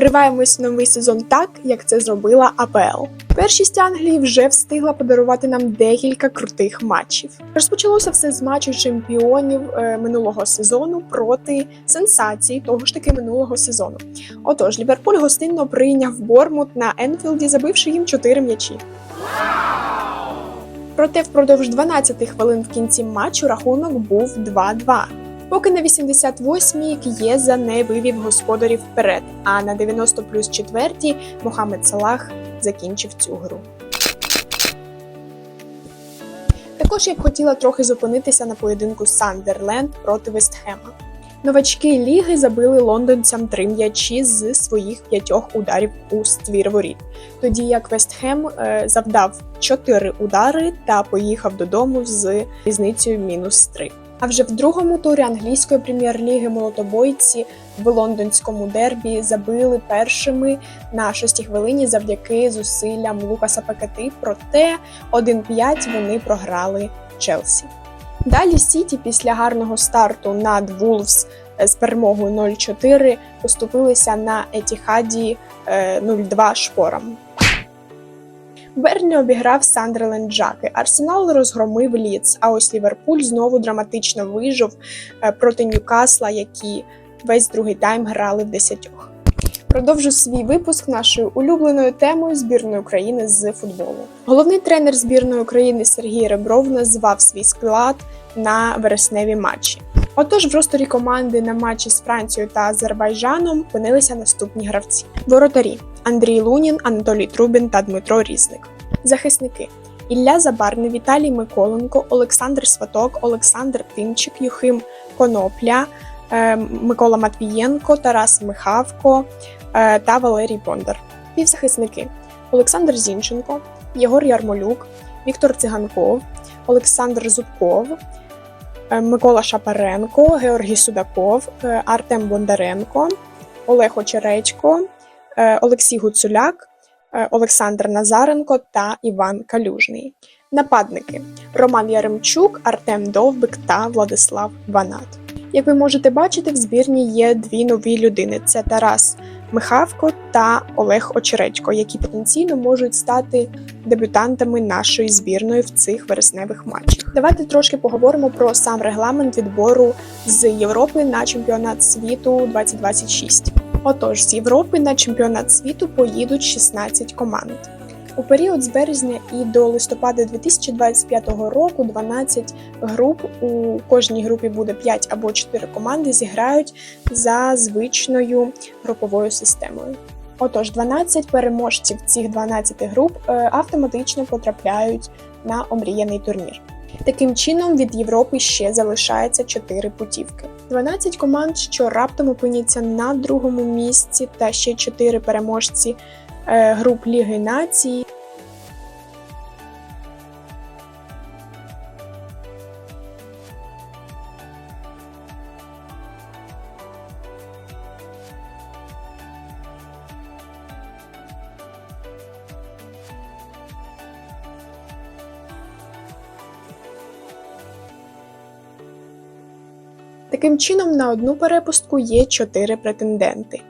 Вриваємось в новий сезон так, як це зробила АПЛ. Першість Англії вже встигла подарувати нам декілька крутих матчів. Розпочалося все з матчу чемпіонів е, минулого сезону проти сенсації того ж таки минулого сезону. Отож, Ліверпуль гостинно прийняв Бормут на Енфілді, забивши їм 4 м'ячі. Проте впродовж 12 хвилин в кінці матчу рахунок був 2-2. Поки на 88-й К'єза не вивів господарів вперед, а на 90 плюс 4 Мохамед Салах закінчив цю гру. Також я б хотіла трохи зупинитися на поєдинку Сандерленд проти Вестхема. Новачки ліги забили лондонцям три м'ячі з своїх п'ятьох ударів у ствір воріт, тоді як Вестхем е, завдав чотири удари та поїхав додому з різницею мінус 3. А вже в другому турі англійської прем'єр-ліги молотобойці в лондонському дербі забили першими на шостій хвилині завдяки зусиллям Лукаса Пакети. Проте 1-5 вони програли Челсі. Далі Сіті після гарного старту над Вулфс з перемогою 0-4 поступилися на Етіхаді е, 0-2 шпорам. Бернлі обіграв Сандерленд Джаки. Арсенал розгромив Ліц, а ось Ліверпуль знову драматично вижив е, проти Ньюкасла, які весь другий тайм грали в десятьох. Продовжу свій випуск нашою улюбленою темою збірної України з футболу. Головний тренер збірної України Сергій Ребров назвав свій склад на вересневі матчі. Отож, в росторі команди на матчі з Францією та Азербайджаном опинилися наступні гравці: воротарі Андрій Лунін, Анатолій Трубін та Дмитро Різник. Захисники Ілля Забарний, Віталій Миколенко, Олександр Сваток, Олександр Тимчик, Юхим Конопля, е, Микола Матвієнко, Тарас Михавко е, та Валерій Бондар. Півзахисники Олександр Зінченко, Єгор Ярмолюк, Віктор Циганков, Олександр Зубков, е, Микола Шапаренко, Георгій Судаков, Артем Бондаренко, Олег Очеречко, Олексій Гуцуляк, е, Олександр Назаренко та Іван Калюжний. Нападники Роман Яремчук, Артем Довбик та Владислав Ванат. Як ви можете бачити, в збірні є дві нові людини: це Тарас Михавко та Олег Очеречко, які потенційно можуть стати дебютантами нашої збірної в цих вересневих матчах. Давайте трошки поговоримо про сам регламент відбору з Європи на чемпіонат світу 2026. Отож, з Європи на чемпіонат світу поїдуть 16 команд. У період з березня і до листопада 2025 року 12 груп. У кожній групі буде 5 або 4 команди, зіграють за звичною груповою системою. Отож, 12 переможців цих 12 груп е, автоматично потрапляють на омріяний турнір. Таким чином, від Європи ще залишається 4 путівки. 12 команд, що раптом опиняться на другому місці, та ще 4 переможці е, груп Ліги Націй. Таким чином, на одну перепустку є 4 претенденти.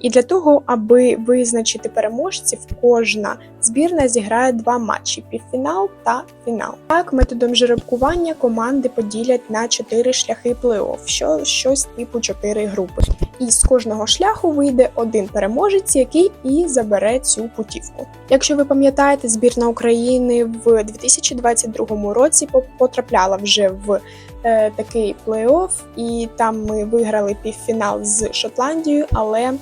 І для того, аби визначити переможців, кожна збірна зіграє два матчі півфінал та фінал. Так, методом жеребкування команди поділять на чотири шляхи плей-офф, що щось типу чотири групи. І з кожного шляху вийде один переможець, який і забере цю путівку. Якщо ви пам'ятаєте, збірна України в 2022 році по- потрапляла вже в е, такий плей-офф, і там ми виграли півфінал з Шотландією, але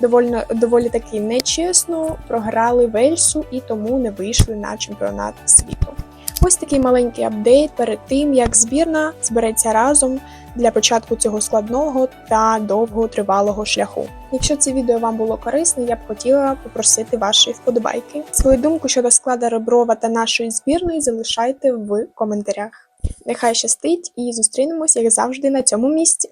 довольно доволі таки нечесно програли Вельсу і тому не вийшли на чемпіонат світу. Ось такий маленький апдейт перед тим, як збірна збереться разом для початку цього складного та довготривалого шляху. Якщо це відео вам було корисне, я б хотіла попросити вашої вподобайки. Свою думку щодо склада Реброва та нашої збірної залишайте в коментарях. Нехай щастить і зустрінемось, як завжди, на цьому місці.